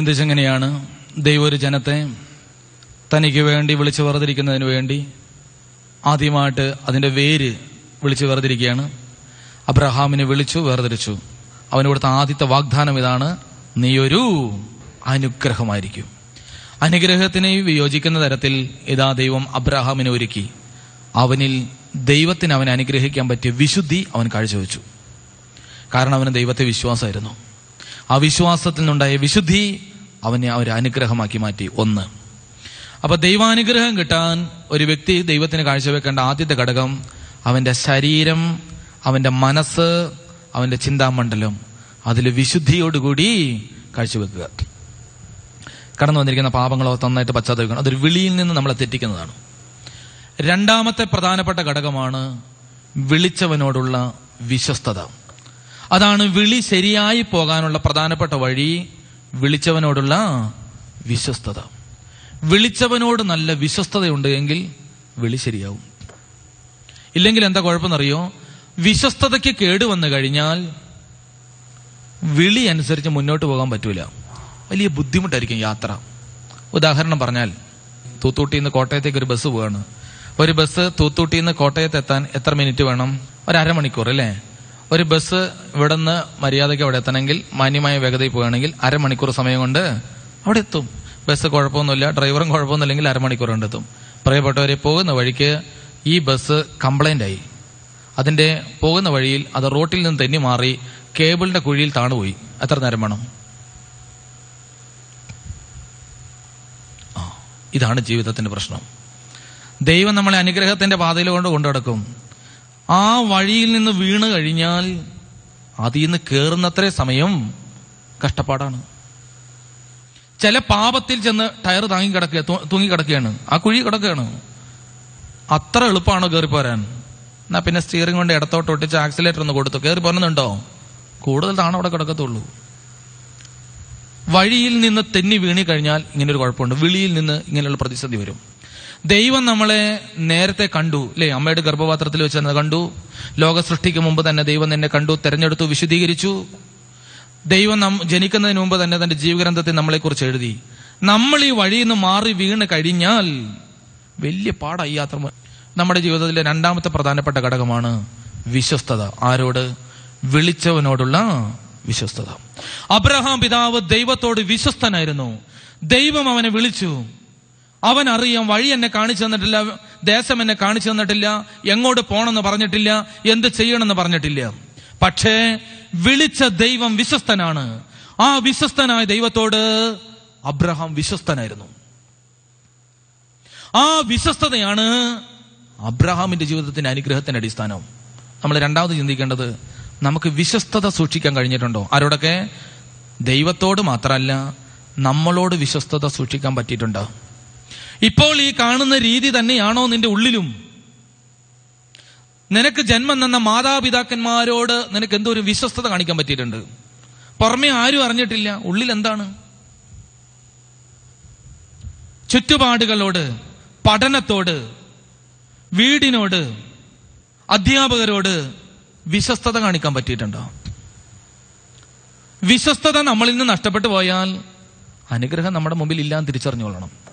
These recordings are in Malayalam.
നമ്മൾ എങ്ങനെയാണ് ദൈവം ഒരു ജനത്തെ തനിക്ക് വേണ്ടി വിളിച്ചു വേർതിരിക്കുന്നതിന് വേണ്ടി ആദ്യമായിട്ട് അതിന്റെ വേര് വിളിച്ചു വേർതിരിക്കുകയാണ്. അബ്രഹാമിനെ വിളിച്ചു വേർതിരിച്ചു. അവന് കൊടുത്ത ആദ്യത്തെ വാഗ്ദാനം ഇതാണ് നീയൊരു അനുഗ്രഹമായിരിക്കും. അനുഗ്രഹത്തിനെ വിയോജിക്കുന്ന തരത്തിൽ ഇതാ ദൈവം അബ്രഹാമിനെ ഒരുക്കി. അവനിൽ ദൈവത്തിന് അവനെ അനുഗ്രഹിക്കാൻ പറ്റിയ വിശുദ്ധി അവൻ കാഴ്ചവെച്ചു. കാരണം അവന് ദൈവത്തെ വിശ്വാസമായിരുന്നു. ആ വിശ്വാസത്തിൽ നിന്നുണ്ടായ വിശുദ്ധി അവനെ ഒരു അനുഗ്രഹമാക്കി മാറ്റി. ഒന്ന്. അപ്പൊ ദൈവാനുഗ്രഹം കിട്ടാൻ ഒരു വ്യക്തി ദൈവത്തിന് കാഴ്ചവെക്കേണ്ട ആദ്യത്തെ ഘടകം അവന്റെ ശരീരം അവന്റെ മനസ്സ് അവന്റെ ചിന്താമണ്ഡലം. അതിൽ വിശുദ്ധിയോടുകൂടി കാഴ്ചവെക്കുക. കടന്നു വന്നിരിക്കുന്ന പാപങ്ങളോ നന്നായിട്ട് പശ്ചാത്തലിക്കണം അതൊരു വിളിയിൽ നിന്ന് നമ്മളെ തെറ്റിക്കുന്നതാണ്. രണ്ടാമത്തെ പ്രധാനപ്പെട്ട ഘടകമാണ് വിളിച്ചവനോടുള്ള വിശ്വസ്തത. അതാണ് വിളി ശരിയായി പോകാനുള്ള പ്രധാനപ്പെട്ട വഴി വിളിച്ചവനോടുള്ള വിശ്വസ്തത. വിളിച്ചവനോട് നല്ല വിശ്വസ്തതയുണ്ട് എങ്കിൽ വിളി ശരിയാവും. ഇല്ലെങ്കിൽ എന്താ കുഴപ്പമെന്നറിയോ? വിശ്വസ്തതയ്ക്ക് കേടുവന്നു കഴിഞ്ഞാൽ വിളി അനുസരിച്ച് മുന്നോട്ട് പോകാൻ പറ്റൂല. വലിയ ബുദ്ധിമുട്ടായിരിക്കും യാത്ര. ഉദാഹരണം പറഞ്ഞാൽ തൂത്തൂട്ടിയിൽ നിന്ന് കോട്ടയത്തേക്ക് ഒരു ബസ് പോവാണ്. ഒരു ബസ് തൂത്തൂട്ടിയിൽ നിന്ന് കോട്ടയത്ത് എത്താൻ എത്ര മിനിറ്റ് വേണം? ഒരു അരമണിക്കൂർ അല്ലേ? ഒരു ബസ് ഇവിടെ നിന്ന് മര്യാദയ്ക്ക് അവിടെ എത്തണമെങ്കിൽ മാന്യമായ വേഗതയിൽ പോവുകയാണെങ്കിൽ അരമണിക്കൂർ സമയം കൊണ്ട് അവിടെ എത്തും. ബസ് കുഴപ്പമൊന്നുമില്ല ഡ്രൈവറും കുഴപ്പമൊന്നുമില്ലെങ്കിൽ അരമണിക്കൂർ കൊണ്ട് എത്തും. പ്രിയപ്പെട്ടവരെ പോകുന്ന വഴിക്ക് ഈ ബസ് കംപ്ലൈന്റ് ആയി. അതിന്റെ പോകുന്ന വഴിയിൽ അത് റോട്ടിൽ നിന്ന് തെന്നി മാറി കേബിളിന്റെ കുഴിയിൽ താണുപോയി. എത്ര നേരം വേണം? ഇതാണ് ജീവിതത്തിന്റെ പ്രശ്നം. ദൈവം നമ്മളെ അനുഗ്രഹത്തിന്റെ പാതയിൽ കൊണ്ട് കൊണ്ടുനടക്കും. ആ വഴിയിൽ നിന്ന് വീണ് കഴിഞ്ഞാൽ അതിൽ നിന്ന് കയറുന്നത്ര സമയം കഷ്ടപ്പാടാണ്. ചില പാപത്തിൽ ചെന്ന് ടയർ താങ്ങി കിടക്കുക തൂങ്ങി കിടക്കുകയാണ്. ആ കുഴി കിടക്കുകയാണ്. അത്ര എളുപ്പമാണോ കയറിപ്പോരാൻ എന്നാ പിന്നെ സ്റ്റിയറിംഗ് കൊണ്ട് ഇടത്തോട്ട് ഒട്ടിച്ച് ആക്സിലേറ്റർ ഒന്ന് കൊടുത്തു? കയറി പോരുന്നുണ്ടോ? കൂടുതൽ താണ അവിടെ കിടക്കത്തുള്ളൂ. വഴിയിൽ നിന്ന് തെന്നി വീണി കഴിഞ്ഞാൽ ഇങ്ങനൊരു കുഴപ്പമുണ്ട്. വിളിയിൽ നിന്ന് ഇങ്ങനെയുള്ള പ്രതിസന്ധി വരും. ദൈവം നമ്മളെ നേരത്തെ കണ്ടു അല്ലേ അമ്മയുടെ ഗർഭപാത്രത്തിൽ വെച്ച് തന്നെ കണ്ടു. ലോക സൃഷ്ടിക്ക് മുമ്പ് തന്നെ ദൈവം നിന്നെ കണ്ടു തെരഞ്ഞെടുത്തു വിശദീകരിച്ചു ദൈവം ജനിക്കുന്നതിന് മുമ്പ് തന്നെ തന്റെ ജീവഗ്രന്ഥത്തിൽ നമ്മളെക്കുറിച്ച് എഴുതി. നമ്മൾ ഈ വഴിയിൽ നിന്ന് മാറി വീണ് കഴിഞ്ഞാൽ വലിയ പാടായി യാത്ര. നമ്മുടെ ജീവിതത്തിലെ രണ്ടാമത്തെ പ്രധാനപ്പെട്ട ഘടകമാണ് വിശ്വസ്തത. ആരോട്? വിളിച്ചവനോടുള്ള വിശ്വസ്തത. അബ്രഹാം പിതാവ് ദൈവത്തോട് വിശ്വസ്തനായിരുന്നു. ദൈവം അവനെ വിളിച്ചു. അവൻ അറിയാം വഴി എന്നെ കാണിച്ചു തന്നിട്ടില്ല ദേശം എന്നെ കാണിച്ചു തന്നിട്ടില്ല എങ്ങോട്ട് പോകണമെന്ന് പറഞ്ഞിട്ടില്ല എന്ത് ചെയ്യണമെന്ന് പറഞ്ഞിട്ടില്ല. പക്ഷേ വിളിച്ച ദൈവം വിശ്വസ്തനാണ്. ആ വിശ്വസ്തനായ ദൈവത്തോട് അബ്രഹാം വിശ്വസ്തനായിരുന്നു. ആ വിശ്വസ്തതയാണ് അബ്രഹാമിന്റെ ജീവിതത്തിന്റെ അനുഗ്രഹത്തിന്റെ അടിസ്ഥാനം. നമ്മൾ രണ്ടാമത് ചിന്തിക്കേണ്ടത് നമുക്ക് വിശ്വസ്തത സൂക്ഷിക്കാൻ കഴിഞ്ഞിട്ടുണ്ടോ? ആരോടൊക്കെ? ദൈവത്തോട് മാത്രമല്ല നമ്മളോട് വിശ്വസ്തത സൂക്ഷിക്കാൻ പറ്റിയിട്ടുണ്ടോ? ഇപ്പോൾ ഈ കാണുന്ന രീതി തന്നെയാണോ നിന്റെ ഉള്ളിലും? നിനക്ക് ജന്മം തന്ന മാതാപിതാക്കന്മാരോട് നിനക്ക് എന്തോ ഒരു വിശ്വസ്തത കാണിക്കാൻ പറ്റിയിട്ടുണ്ട്? പുറമെ ആരും അറിഞ്ഞിട്ടില്ല. ഉള്ളിൽ എന്താണ്? ചുറ്റുപാടുകളോട് പഠനത്തോട് വീടിനോട് അധ്യാപകരോട് വിശ്വസ്തത കാണിക്കാൻ പറ്റിയിട്ടുണ്ടോ? വിശ്വസ്തത നമ്മളിൽ നിന്ന് നഷ്ടപ്പെട്ടു പോയാൽ അനുഗ്രഹം നമ്മുടെ മുമ്പിൽ ഇല്ലാന്ന് തിരിച്ചറിഞ്ഞുകൊള്ളണം.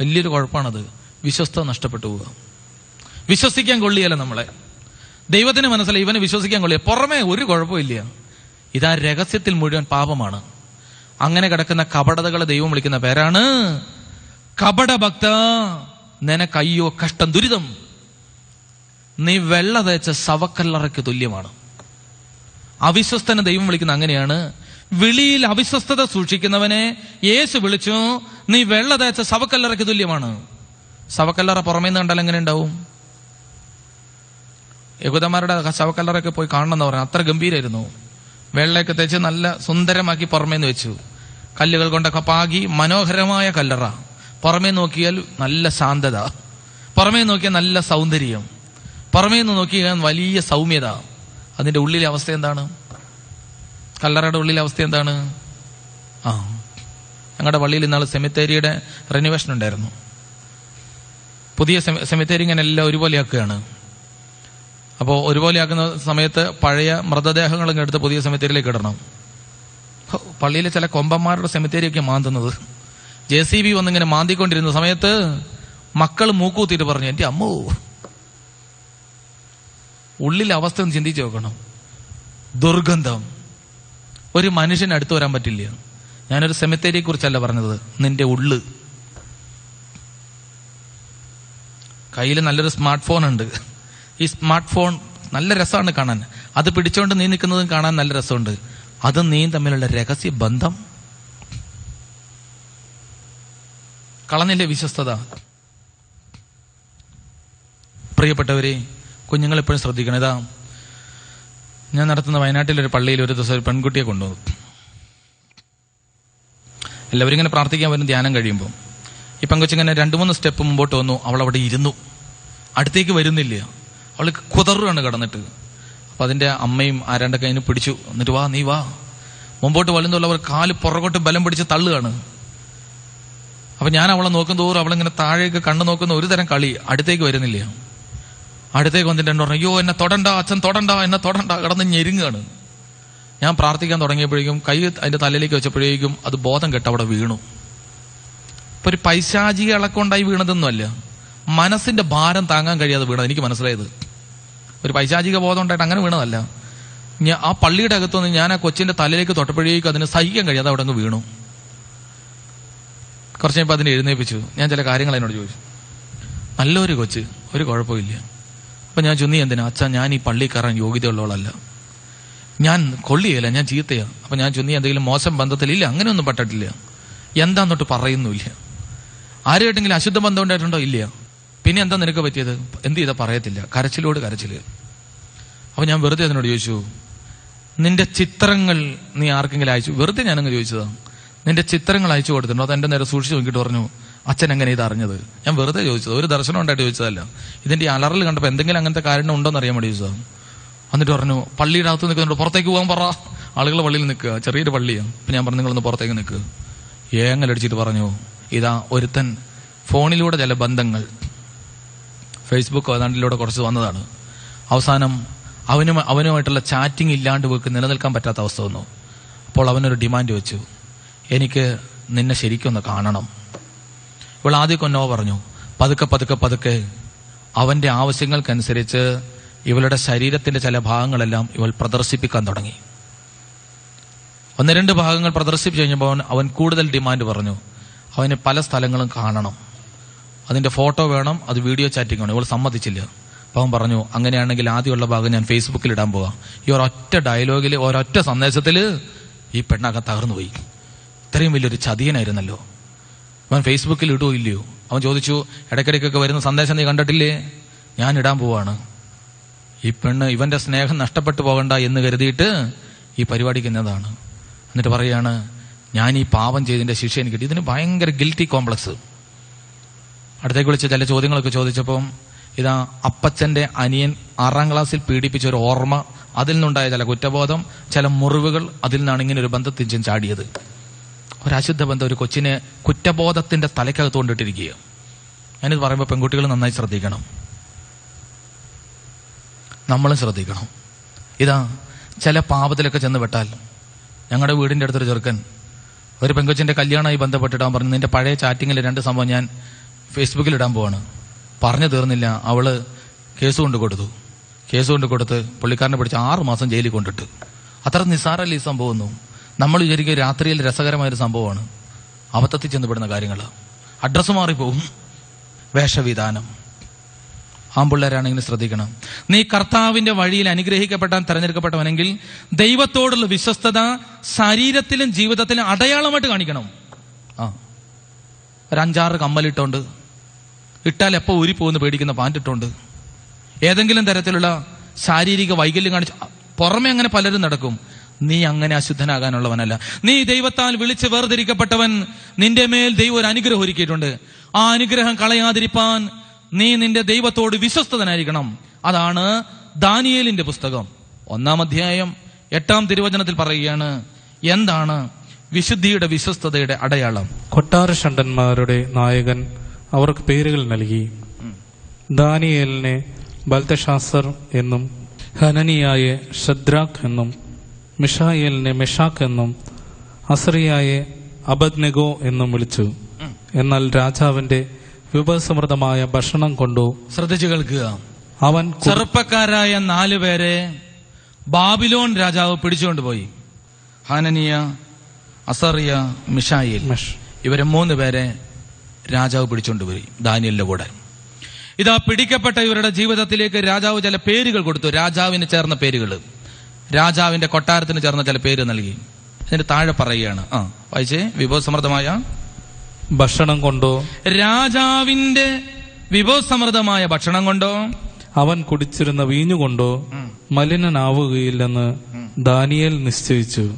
വലിയൊരു കുഴപ്പമാണത്. വിശ്വസ്ത നഷ്ടപ്പെട്ടു പോവുക. വിശ്വസിക്കാൻ കൊള്ളിയല്ല നമ്മളെ. ദൈവത്തിന് മനസ്സിലായി ഇവനെ വിശ്വസിക്കാൻ കൊള്ളിയ പുറമേ ഒരു കുഴപ്പമില്ല ഇതാ രഹസ്യത്തിൽ മുഴുവൻ പാപമാണ്. അങ്ങനെ കിടക്കുന്ന കപടതകളെ ദൈവം വിളിക്കുന്ന പേരാണ് കപടഭക്ത നിനക്കയ്യോ കഷ്ടം ദുരിതം. നീ വെള്ള തേച്ച സവക്കല്ലറയ്ക്ക് തുല്യമാണ്. അവിശ്വസ്തനെ ദൈവം വിളിക്കുന്ന അങ്ങനെയാണ് വിളിയിൽ അവിശ്വസ്തത സൂക്ഷിക്കുന്നവനെ യേശു വിളിച്ചു നീ വെള്ള തേച്ച ശവക്കല്ലറയ്ക്ക് തുല്യമാണ്. ശവക്കല്ലറ പുറമേ നിന്ന് കണ്ടാൽ എങ്ങനെ ഉണ്ടാവും? യഹൂദന്മാരുടെ സവക്കല്ലറയ്ക്ക് പോയി കാണണം എന്ന് പറഞ്ഞു. അത്ര ഗംഭീരായിരുന്നു. വെള്ളയൊക്കെ തേച്ച് നല്ല സുന്ദരമാക്കി പുറമേ നിന്ന് വെച്ചു. കല്ലുകൾ കൊണ്ടൊക്കെ പാകി മനോഹരമായ കല്ലറ. പുറമേ നോക്കിയാൽ നല്ല ശാന്തത. പുറമേ നോക്കിയാൽ നല്ല സൗന്ദര്യം. പുറമേ നിന്ന് നോക്കിയാൽ വലിയ സൗമ്യത. അതിന്റെ ഉള്ളിലെ അവസ്ഥ എന്താണ്? കല്ലറയുടെ ഉള്ളിലെ അവസ്ഥ എന്താണ്? ആ. ഞങ്ങളുടെ പള്ളിയിൽ ഇന്നാൾ സെമിത്തേരിയുടെ റെനോവേഷൻ ഉണ്ടായിരുന്നു. പുതിയ സെമി- സെമിത്തേരി ഇങ്ങനെ എല്ലാം ഒരുപോലെ ആക്കുകയാണ് അപ്പോൾ ഒരുപോലെ ആക്കുന്ന സമയത്ത് പഴയ മൃതദേഹങ്ങൾ ഇങ്ങ് എടുത്ത് പുതിയ സെമിത്തേരിയിലേക്ക് ഇടണം. പള്ളിയിലെ ചില കൊമ്പന്മാരുടെ സെമിത്തേരിയൊക്കെ മാന്തുന്നത്. ജെ സി ബി വന്നിങ്ങനെ മാന്തിക്കൊണ്ടിരുന്ന സമയത്ത് മക്കൾ മൂക്കൂത്തിയിട്ട് പറഞ്ഞു എന്റെ അമ്മോ. ഉള്ളിലെ അവസ്ഥ ഒന്ന് ചിന്തിച്ചു നോക്കണം. ദുർഗന്ധം. ഒരു മനുഷ്യന് അടുത്ത് വരാൻ പറ്റില്ല. ഞാനൊരു സെമിത്തേരിയെ കുറിച്ചല്ല പറഞ്ഞത്. നിന്റെ ഉള്ള്. കയ്യിൽ നല്ലൊരു സ്മാർട്ട് ഫോൺ ഉണ്ട്. ഈ സ്മാർട്ട് ഫോൺ നല്ല രസമാണ് കാണാൻ. അത് പിടിച്ചോണ്ട് നീ നിൽക്കുന്നതും കാണാൻ നല്ല രസമുണ്ട്. അത് നീ തമ്മിലുള്ള രഹസ്യ ബന്ധം? കളഞ്ഞില്ലേ വിശ്വസ്തത? പ്രിയപ്പെട്ടവരെ കുഞ്ഞുങ്ങൾ എപ്പോഴും ശ്രദ്ധിക്കണം. ഇതാ ഞാൻ നടത്തുന്ന വയനാട്ടിലെ ഒരു പള്ളിയിൽ ഒരു ദിവസം ഒരു പെൺകുട്ടിയെ കൊണ്ടുവന്നു. എല്ലാവരും ഇങ്ങനെ പ്രാർത്ഥിക്കാൻ വരും ധ്യാനം കഴിയുമ്പോൾ ഈ പെങ്കൊച്ചിങ്ങനെ രണ്ട് മൂന്ന് സ്റ്റെപ്പ് മുമ്പോട്ട് വന്നു അവൾ അവിടെ ഇരുന്നു. അടുത്തേക്ക് വരുന്നില്ല. അവൾ കുതറുകയാണ് കടന്നിട്ട്. അപ്പൊ അതിന്റെ അമ്മയും ആരാണ്ടൊക്കെ അതിന് പിടിച്ചു. എന്നിട്ട് വാ നീ വാ. മുമ്പോട്ട് വലുന്നുള്ളവർ കാൽ പുറകോട്ട് ബലം പിടിച്ച് തള്ളുകയാണ്. അപ്പൊ ഞാൻ അവളെ നോക്കും തോറും അവളിങ്ങനെ താഴേക്ക് കണ്ണു നോക്കുന്ന ഒരു തരം കളി അടുത്തേക്ക് വരുന്നില്ല. അടുത്തേക്ക് വന്നിട്ട് എന്നോട് പറഞ്ഞു അയ്യോ എന്നെ തൊടണ്ട അച്ഛൻ തൊടണ്ട എന്നെ തൊടണ്ട കിടന്ന് ഞെരുങ്ങാണ്. ഞാൻ പ്രാർത്ഥിക്കാൻ തുടങ്ങിയപ്പോഴേക്കും കൈ അതിന്റെ തലയിലേക്ക് വെച്ചപ്പോഴേക്കും അത് ബോധം കെട്ട് അവിടെ വീണു. ഇപ്പൊ ഒരു പൈശാചിക ഇളക്കൊണ്ടായി വീണതൊന്നുമല്ല. മനസ്സിന്റെ ഭാരം താങ്ങാൻ കഴിയാതെ വീണത് എനിക്ക് മനസ്സിലായത്. ഒരു പൈശാചിക ബോധം ഉണ്ടായിട്ട് അങ്ങനെ വീണതല്ല. ഞാൻ ആ പള്ളിയുടെ അകത്തുനിന്ന് ഞാൻ ആ കൊച്ചിന്റെ തലയിലേക്ക് തൊട്ടപ്പോഴേക്കും അതിന് സഹിക്കാൻ കഴിയാതെ അവിടെ അങ്ങ് വീണു. കുറച്ച് കഴിഞ്ഞപ്പോൾ അതിനെ എഴുന്നേപ്പിച്ചു. ഞാൻ ചില കാര്യങ്ങൾ എന്നോട് ചോദിച്ചു. നല്ലൊരു കൊച്ച് ഒരു കുഴപ്പമില്ല. അപ്പൊ ഞാൻ ചൊന്നി എന്തിനാ? അച്ഛാ ഞാൻ ഈ പള്ളി കയറാൻ യോഗ്യതയുള്ളവളല്ല. ഞാൻ കൊള്ളിയല്ല ഞാൻ ചീത്തയാ. അപ്പൊ ഞാൻ ചൊന്നി എന്തെങ്കിലും മോശം ബന്ധത്തിലില്ല അങ്ങനെയൊന്നും പെട്ടിട്ടില്ല. എന്താന്നൊട്ട് പറയുന്നുമില്ല. ആരുമായിട്ടെങ്കിലും അശുദ്ധ ബന്ധം ഉണ്ടായിട്ടുണ്ടോ? ഇല്ല. പിന്നെ എന്താ നിനക്ക് പറ്റിയത്? എന്ത് ചെയ്താ പറയത്തില്ല. കരച്ചിലോട് കരച്ചിൽ. അപ്പൊ ഞാൻ വെറുതെ അതിനോട് ചോദിച്ചു നിന്റെ ചിത്രങ്ങൾ നീ ആർക്കെങ്കിലും അയച്ചു? വെറുതെ ഞാനങ്ങ് ചോദിച്ചതാണ് നിന്റെ ചിത്രങ്ങൾ അയച്ചു കൊടുത്തിട്ടുണ്ടോ? അത് എന്റെ നേരെ സൂക്ഷിച്ചു നോക്കിയിട്ട് പറഞ്ഞു അച്ഛൻ എങ്ങനെ ഇത് അറിഞ്ഞത്? ഞാൻ വെറുതെ ചോദിച്ചത്. ഒരു ദർശനം ഉണ്ടായിട്ട് ചോദിച്ചതല്ല. ഇതിന്റെ ഈ അലറൽ കണ്ടപ്പോൾ എന്തെങ്കിലും അങ്ങനത്തെ കാര്യം ഉണ്ടോ എന്ന് അറിയാൻ വേണ്ടി ചോദിച്ചതാ. എന്നിട്ട് പറഞ്ഞു പള്ളിയുടെ അകത്ത് നിൽക്കുന്നുണ്ട് പുറത്തേക്ക് പോകാൻ പറ. ആളുകൾ പള്ളിയിൽ നിൽക്കുക. ചെറിയൊരു പള്ളിയാണ് അപ്പൊ ഞാൻ പറഞ്ഞു നിങ്ങളൊന്ന് പുറത്തേക്ക് നിൽക്കുക ഏങ്ങലടിച്ചിട്ട് പറഞ്ഞു ഇതാ ഒരുത്തൻ ഫോണിലൂടെ ചില ബന്ധങ്ങൾ. ഫേസ്ബുക്ക് ഏതാണ്ടിലൂടെ കുറച്ച് വന്നതാണ്. അവസാനം അവനും അവനുമായിട്ടുള്ള ചാറ്റിംഗ് ഇല്ലാണ്ട് പോക്ക് നിലനിൽക്കാൻ പറ്റാത്ത അവസ്ഥ വന്നു. അപ്പോൾ അവനൊരു ഡിമാൻഡ് വെച്ചു. എനിക്ക് നിന്നെ ശരിക്കൊന്ന് കാണണം. ഇവൾ ആദ്യമൊക്കെ കൊന്നോ പറഞ്ഞു. പതുക്കെ പതുക്കെ പതുക്കെ. അവന്റെ ആവശ്യങ്ങൾക്കനുസരിച്ച് ഇവളുടെ ശരീരത്തിന്റെ ചില ഭാഗങ്ങളെല്ലാം ഇവൾ പ്രദർശിപ്പിക്കാൻ തുടങ്ങി. ഒന്ന് രണ്ട് ഭാഗങ്ങൾ പ്രദർശിപ്പിച്ചു കഴിഞ്ഞപ്പോൾ അവൻ- കൂടുതൽ ഡിമാൻഡ് പറഞ്ഞു. അവന് പല സ്ഥലങ്ങളും കാണണം. അതിന്റെ ഫോട്ടോ വേണം അത് വീഡിയോ ചാറ്റിംഗ് വേണം. ഇവൾ സമ്മതിച്ചില്ല. അപ്പം അവൻ പറഞ്ഞു അങ്ങനെയാണെങ്കിൽ ആദ്യമുള്ള ഭാഗം ഞാൻ ഫേസ്ബുക്കിൽ ഇടാൻ പോവാം. ഈ ഒരൊറ്റ ഡയലോഗിൽ ഒരൊറ്റ സന്ദേശത്തിൽ ഈ പെണ്ണൊക്കെ തകർന്നു പോയി ഇത്രയും വലിയൊരു ചതിയനായിരുന്നല്ലോ. അവൻ ഫേസ്ബുക്കിൽ ഇടുവോ ഇല്ലയോ? അവൻ ചോദിച്ചു ഇടയ്ക്കിടയ്ക്കൊക്കെ വരുന്ന സന്ദേശം നീ കണ്ടിട്ടില്ലേ? ഞാൻ ഇടാൻ പോവാണ്. ഈ പെണ്ണ് ഇവന്റെ സ്നേഹം നഷ്ടപ്പെട്ടു പോകണ്ട എന്ന് കരുതിയിട്ട് ഈ പരിപാടിക്ക് എന്നതാണ് എന്നിട്ട് പറയാണ് ഞാൻ ഈ പാപം ചെയ്തതിന്റെ ശിക്ഷ എനിക്ക് കിട്ടി. ഇതിന് ഭയങ്കര ഗിൽറ്റി കോംപ്ലക്സ് അടുത്തേക്ക് വിളിച്ച് ചില ചോദ്യങ്ങളൊക്കെ ചോദിച്ചപ്പം ഇതാ അപ്പച്ചന്റെ അനിയൻ ആറാം ക്ലാസ്സിൽ പീഡിപ്പിച്ച ഒരു ഓർമ്മ അതിൽ നിന്നുണ്ടായ ചില കുറ്റബോധം ചില മുറിവുകൾ അതിൽ നിന്നാണ് ഇങ്ങനെ ഒരു ബന്ധത്തിൽ ചാടിയത്. ഒരു അശുദ്ധ ബന്ധം ഒരു കൊച്ചിനെ കുറ്റബോധത്തിന്റെ തലയ്ക്കകത്ത് കൊണ്ടിട്ടിരിക്കുക ഞാനിത് പറയുമ്പോൾ പെൺകുട്ടികൾ നന്നായി ശ്രദ്ധിക്കണം. നമ്മളും ശ്രദ്ധിക്കണം. ഇതാ ചില പാപത്തിലൊക്കെ ചെന്ന് പെട്ടാൽ ഞങ്ങളുടെ വീടിന്റെ അടുത്തൊരു ചെറുക്കൻ ഒരു പെങ്കൊച്ചിന്റെ കല്യാണമായി ബന്ധപ്പെട്ടിട്ട് അവൻ പറഞ്ഞു. നിന്റെ പഴയ ചാറ്റിങ്ങിൽ രണ്ട് സംഭവം ഞാൻ ഫേസ്ബുക്കിൽ ഇടാൻ പോവാണ്. പറഞ്ഞു തീർന്നില്ല. അവൾ കേസ് കൊണ്ട് കൊടുത്തു. കേസ് കൊണ്ട് കൊടുത്ത് പുള്ളിക്കാരനെ പിടിച്ച് ആറ് മാസം ജയിലിൽ കൊണ്ടിട്ട്. അത്ര നിസ്സാരല്ല ഈ സംഭവം ഒന്നും. നമ്മൾ വിചാരിക്കുക രാത്രിയിൽ രസകരമായൊരു സംഭവമാണ്. അബദ്ധത്തിൽ ചെന്നപ്പെടുന്ന കാര്യങ്ങൾ. അഡ്രസ്സ് മാറിപ്പോവും. വേഷവിധാനം. ആമ്പിള്ളേരാണെങ്കിലും ശ്രദ്ധിക്കണം. നീ കർത്താവിന്റെ വഴിയിൽ അനുഗ്രഹിക്കപ്പെട്ടാൻ തെരഞ്ഞെടുക്കപ്പെട്ടവനെങ്കിൽ ദൈവത്തോടുള്ള വിശ്വസ്തത ശരീരത്തിലും ജീവിതത്തിലും അടയാളമായിട്ട് കാണിക്കണം. ആ. ഒരഞ്ചാറ് കമ്മലിട്ടുണ്ട്. ഇട്ടാൽ എപ്പോ ഊരി പോകുന്ന പേടിക്കുന്ന പാന്റ് ഇട്ടോണ്ട് ഏതെങ്കിലും തരത്തിലുള്ള ശാരീരിക വൈകല്യം കാണിച്ച് പുറമെ അങ്ങനെ പലരും നടക്കും. നീ അങ്ങനെ അശുദ്ധനാകാനുള്ളവനല്ല. നീ ദൈവത്താൽ വിളിച്ച് വേർതിരിക്കപ്പെട്ടവൻ നിന്റെ മേൽ ദൈവം ഒരു അനുഗ്രഹം ഒരുക്കിയിട്ടുണ്ട്. ആ അനുഗ്രഹം കളയാതിരിപ്പാൻ നീ നിന്റെ ദൈവത്തോട് വിശ്വസ്തനായിരിക്കണം. അതാണ് ദാനിയേലിന്റെ പുസ്തകം. ഒന്നാം അധ്യായം എട്ടാം തിരുവചനത്തിൽ പറയുകയാണ് എന്താണ് വിശുദ്ധിയുടെ വിശ്വസ്തതയുടെ അടയാളം? കൊട്ടാര ഷണ്ടന്മാരുടെ നായകൻ അവർക്ക് പേരുകൾ നൽകി. ദാനിയേലിനെ ബൽത്തഷാസർ എന്നും ഹനനിയായ ഷദ്രാഖ് എന്നും മിഷായേലിനെ മെഷാഖ് എന്നും അസറിയായെ അബദ്നഗോ എന്നും വിളിച്ചു. എന്നാൽ രാജാവിന്റെ വിഭവസമൃദ്ധമായ ഭക്ഷണം കൊണ്ടു ശ്രദ്ധിച്ചു കേൾക്കുക. അവൻ ചെറുപ്പക്കാരായ നാല് പേരെ ബാബിലോൺ രാജാവ് പിടിച്ചുകൊണ്ടുപോയി ഹാനനിയ അസറിയ മിഷായിൽ. ഇവരെ മൂന്ന് പേരെ രാജാവ് പിടിച്ചുകൊണ്ടുപോയി ദാനിയലിന്റെ കൂടെ. ഇതാ പിടിക്കപ്പെട്ട ഇവരുടെ ജീവിതത്തിലേക്ക് രാജാവ് ചില പേരുകൾ കൊടുത്തു. രാജാവിന് ചേർന്ന പേരുകൾ രാജാവിന്റെ കൊട്ടാരത്തിന് ചേർന്ന ചില പേര് നൽകി. എന്നിട്ട് താഴെ പറയുകയാണ്. ആ വായിച്ചേ. വിഭവസമൃദ്ധമായ ഭക്ഷണം കൊണ്ടോ? രാജാവിന്റെ വിഭവസമൃദ്ധമായ ഭക്ഷണം കൊണ്ടോ? അവൻ കുടിച്ചിരുന്ന വീഞ്ഞുകൊണ്ടോ മലിനനാവുകയില്ലെന്ന് ദാനിയേൽ നിശ്ചയിച്ചു.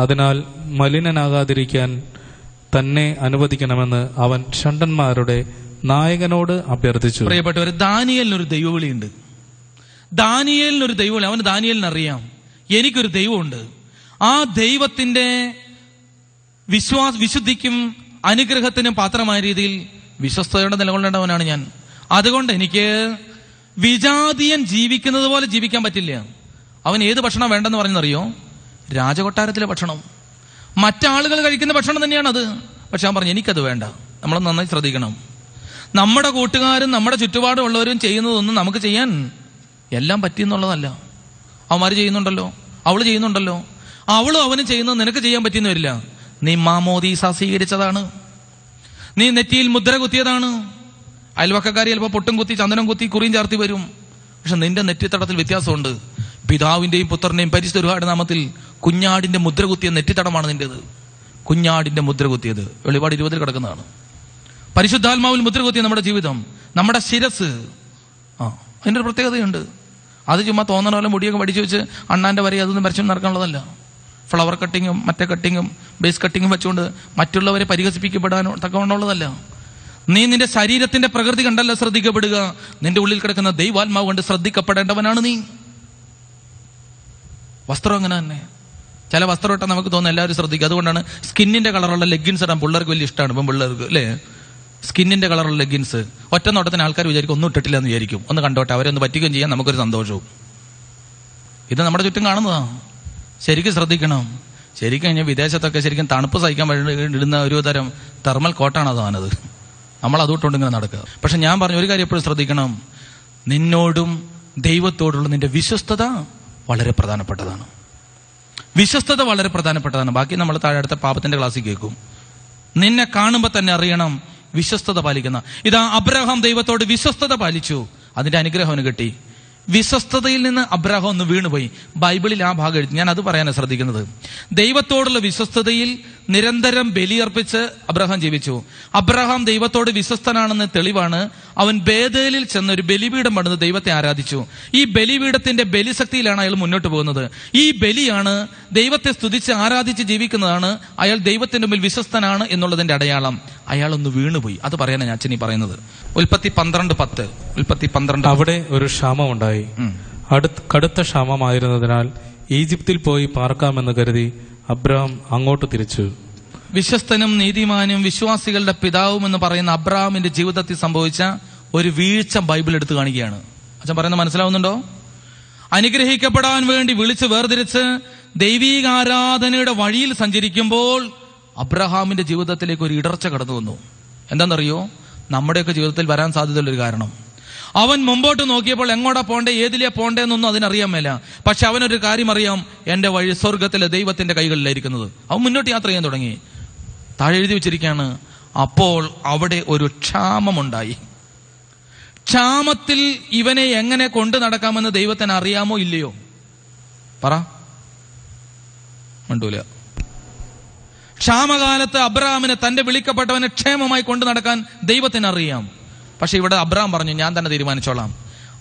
അതിനാൽ മലിനനാകാതിരിക്കാൻ തന്നെ അനുവദിക്കണമെന്ന് അവൻ ഷണ്ടന്മാരുടെ നായകനോട് അഭ്യർത്ഥിച്ചു. പ്രിയപ്പെട്ടവർ ദാനിയലിനൊരു ദൈവവിളിയുണ്ട്. ദാനിയലിനൊരു ദൈവമില്ല അവന് ദാനിയലിന് അറിയാം എനിക്കൊരു ദൈവമുണ്ട്. ആ ദൈവത്തിന്റെ വിശ്വാസ വിശുദ്ധിക്കും അനുഗ്രഹത്തിനും പാത്രമായ രീതിയിൽ വിശ്വസ്തയോടെ നിലകൊള്ളേണ്ടവനാണ് ഞാൻ. അതുകൊണ്ട് എനിക്ക് വിജാതീയൻ ജീവിക്കുന്നത് പോലെ ജീവിക്കാൻ പറ്റില്ല. അവൻ ഏത് ഭക്ഷണം വേണ്ടെന്ന് പറഞ്ഞറിയോ രാജകൊട്ടാരത്തിലെ ഭക്ഷണം. മറ്റാളുകൾ കഴിക്കുന്ന ഭക്ഷണം തന്നെയാണ് അത് പക്ഷെ അവൻ പറഞ്ഞു എനിക്കത് വേണ്ട. നമ്മൾ നന്നായി ശ്രദ്ധിക്കണം. നമ്മുടെ കൂട്ടുകാരും നമ്മുടെ ചുറ്റുപാടും ഉള്ളവരും ചെയ്യുന്നതൊന്നും നമുക്ക് ചെയ്യാൻ എല്ലാം പറ്റിയെന്നുള്ളതല്ല. അവന്മാര് ചെയ്യുന്നുണ്ടല്ലോ. അവൾ ചെയ്യുന്നുണ്ടല്ലോ. അവളും അവനും ചെയ്യുന്നത് നിനക്ക് ചെയ്യാൻ പറ്റിയെന്ന് വരില്ല. നീ മാമോദീസ സ്വീകരിച്ചതാണ്. നീ നെറ്റിയിൽ മുദ്ര കുത്തിയതാണ്. അയൽവക്കക്കാരി ചിലപ്പോൾ പൊട്ടും കുത്തി ചന്ദനം കുത്തി കുറിയും ചാർത്തി വരും. പക്ഷെ നിന്റെ നെറ്റിത്തടത്തിൽ വ്യത്യാസമുണ്ട്. പിതാവിന്റെയും പുത്രന്റെയും പരിശുദ്ധ ഒരുപാട് നാമത്തിൽ കുഞ്ഞാടിന്റെ മുദ്ര കുത്തിയ നെറ്റിത്തടമാണ് നിന്റേത്. കുഞ്ഞാടിന്റെ മുദ്ര കുത്തിയത്. വെളിപാട് ഇരുപതിൽ കിടക്കുന്നതാണ്. പരിശുദ്ധാത്മാവിൽ മുദ്ര കുത്തിയ നമ്മുടെ ജീവിതം നമ്മുടെ ശിരസ്. ആ. അതിന്റെ ഒരു പ്രത്യേകതയുണ്ട്. അത് ചുമ്മാ തോന്നണ പോലെ മുടിയൊക്കെ പഠിച്ചു വെച്ച് അണ്ണാന്റെ വരെ അതൊന്നും വരച്ചു നടക്കാനുള്ളതല്ല. ഫ്ലവർ കട്ടിങ്ങും മറ്റേ കട്ടിങ്ങും ബേസ് കട്ടിങ്ങും വെച്ചുകൊണ്ട് മറ്റുള്ളവരെ പരിഹസിപ്പിക്കപ്പെടാനോ തക്കവണ്ണമുള്ളതല്ല. നീ നിന്റെ ശരീരത്തിന്റെ പ്രകൃതി കണ്ടല്ല ശ്രദ്ധിക്കപ്പെടുക. നിന്റെ ഉള്ളിൽ കിടക്കുന്ന ദൈവാത്മാവ് കൊണ്ട് ശ്രദ്ധിക്കപ്പെടേണ്ടവനാണ് നീ. വസ്ത്രം അങ്ങനെ തന്നെ. ചില വസ്ത്രം ഇട്ടാൽ നമുക്ക് തോന്നുന്നു എല്ലാവരും ശ്രദ്ധിക്കുക അതുകൊണ്ടാണ് സ്കിന്നിന്റെ കളറുള്ള ലെഗിൻസ് ഇടാൻ പിള്ളേർക്ക് വലിയ ഇഷ്ടമാണ് ഇപ്പം പിള്ളേർക്ക് അല്ലേ? സ്കിന്നിന്റെ കളറുള്ള ലെഗിൻസ്. ഒറ്റ നോട്ടത്തിന് ആൾക്കാർ വിചാരിക്കും ഒന്നും ഇട്ടിട്ടില്ല എന്ന് വിചാരിക്കും. ഒന്ന് കണ്ടോട്ടെ അവരെ ഒന്ന് പറ്റിക്കുകയും ചെയ്യാൻ നമുക്കൊരു സന്തോഷവും. ഇത് നമ്മുടെ ചുറ്റും കാണുന്നതാണ് ശരിക്കും ശ്രദ്ധിക്കണം. ശരിക്കും കഴിഞ്ഞാൽ വിദേശത്തൊക്കെ ശരിക്കും തണുപ്പ് സഹിക്കാൻ ഇടുന്ന ഒരു തരം തെർമൽ കോട്ടാണ് അതാണത് നമ്മൾ അതുകൊണ്ടുകൊണ്ട് ഇങ്ങനെ നടക്കുക. പക്ഷെ ഞാൻ പറഞ്ഞു ഒരു കാര്യം എപ്പോഴും ശ്രദ്ധിക്കണം. നിന്നോടും ദൈവത്തോടുള്ള നിന്റെ വിശ്വസ്തത വളരെ പ്രധാനപ്പെട്ടതാണ്. വിശ്വസ്തത വളരെ പ്രധാനപ്പെട്ടതാണ്. ബാക്കി നമ്മൾ താഴെ അടുത്ത പാപത്തിന്റെ ക്ലാസ്സിൽ കേൾക്കും. നിന്നെ കാണുമ്പോൾ തന്നെ അറിയണം വിശ്വസ്തത പാലിക്കുന്ന. ഇതാ അബ്രഹാം ദൈവത്തോട് വിശ്വസ്തത പാലിച്ചു. അതിന്റെ അനുഗ്രഹം അവന് കിട്ടി. വിശ്വസ്തതയിൽ നിന്ന് അബ്രഹാം ഒന്ന് വീണുപോയി. ബൈബിളിൽ ആ ഭാഗം എഴുതി. ഞാൻ അത് പറയാനാണ് ശ്രദ്ധിക്കുന്നത്. ദൈവത്തോടുള്ള വിശ്വസ്തതയിൽ നിരന്തരം ബലിയർപ്പിച്ച് അബ്രഹാം ജീവിച്ചു. അബ്രഹാം ദൈവത്തോട് വിശ്വസ്തനാണെന്ന് തെളിവാണ് അവൻ ബേദേലിൽ ചെന്ന് ഒരു ബലിപീഠം പണിത് ദൈവത്തെ ആരാധിച്ചു. ഈ ബലിപീഠത്തിന്റെ ബലിശക്തിയിലാണ് അയാൾ മുന്നോട്ട് പോകുന്നത്. ഈ ബലിയാണ് ദൈവത്തെ സ്തുതിച്ച് ആരാധിച്ച് ജീവിക്കുന്നതാണ് അയാൾ ദൈവത്തിന്റെ മുമ്പിൽ വിശ്വസ്തനാണ് എന്നുള്ളതിന്റെ അടയാളം. അയാൾ ഒന്ന് വീണുപോയി. അത് പറയാനാണ് ഞാൻ അച്ഛനീ പറയുന്നത്. ഉൽപ്പത്തി പന്ത്രണ്ട് പത്ത്. ഉൽപ്പത്തി പന്ത്രണ്ട് അവിടെ ഒരു ക്ഷാമമുണ്ടായി. ഉണ്ടായി അടുത്ത് കടുത്ത ക്ഷാമമായിരുന്നതിനാൽ ഈജിപ്തിൽ പോയി പാർക്കാമെന്ന് കരുതി അബ്രഹാം അങ്ങോട്ട് തിരിച്ചു. വിശ്വസ്തനും നീതിമാനും വിശ്വാസികളുടെ പിതാവും എന്ന് പറയുന്ന അബ്രഹാമിന്റെ ജീവിതത്തിൽ സംഭവിച്ച ഒരു വീഴ്ച ബൈബിൾ എടുത്തു കാണിക്കുകയാണ്. അച്ഛൻ പറയുന്നത് മനസ്സിലാവുന്നുണ്ടോ? അനുഗ്രഹിക്കപ്പെടാൻ വേണ്ടി വിളിച്ച് വേർതിരിച്ച് ദൈവീക ആരാധനയുടെ വഴിയിൽ സഞ്ചരിക്കുമ്പോൾ അബ്രഹാമിന്റെ ജീവിതത്തിലേക്ക് ഒരു ഇടർച്ച കടന്നു വന്നു എന്താണെന്നറിയോ? നമ്മുടെയൊക്കെ ജീവിതത്തിൽ വരാൻ സാധ്യതയുള്ള ഒരു കാരണം. അവൻ മുമ്പോട്ട് നോക്കിയപ്പോൾ എങ്ങോട്ടാ പോണ്ടേ ഏതിലെയാ പോണ്ടേ എന്നൊന്നും അതിനറിയാൻ മേല. പക്ഷെ അവനൊരു കാര്യം അറിയാം എന്റെ വഴി സ്വർഗത്തിലെ ദൈവത്തിന്റെ കൈകളിലായിരിക്കുന്നത്. അവൻ മുന്നോട്ട് യാത്ര ചെയ്യാൻ തുടങ്ങി. താഴെ എഴുതി വെച്ചിരിക്കുകയാണ് അപ്പോൾ അവിടെ ഒരു ക്ഷാമമുണ്ടായി. ക്ഷാമത്തിൽ ഇവനെ എങ്ങനെ കൊണ്ടു നടക്കാമെന്ന് ദൈവത്തിന് അറിയാമോ ഇല്ലയോ? പറ. മണ്ടൂല. ക്ഷാമകാലത്ത് അബ്രഹാമിനെ തന്റെ വിളിക്കപ്പെട്ടവനെ ക്ഷേമമായി കൊണ്ടു നടക്കാൻ ദൈവത്തിന് അറിയാം പക്ഷെ ഇവിടെ അബ്രഹാം പറഞ്ഞു ഞാൻ തന്നെ തീരുമാനിച്ചോളാം.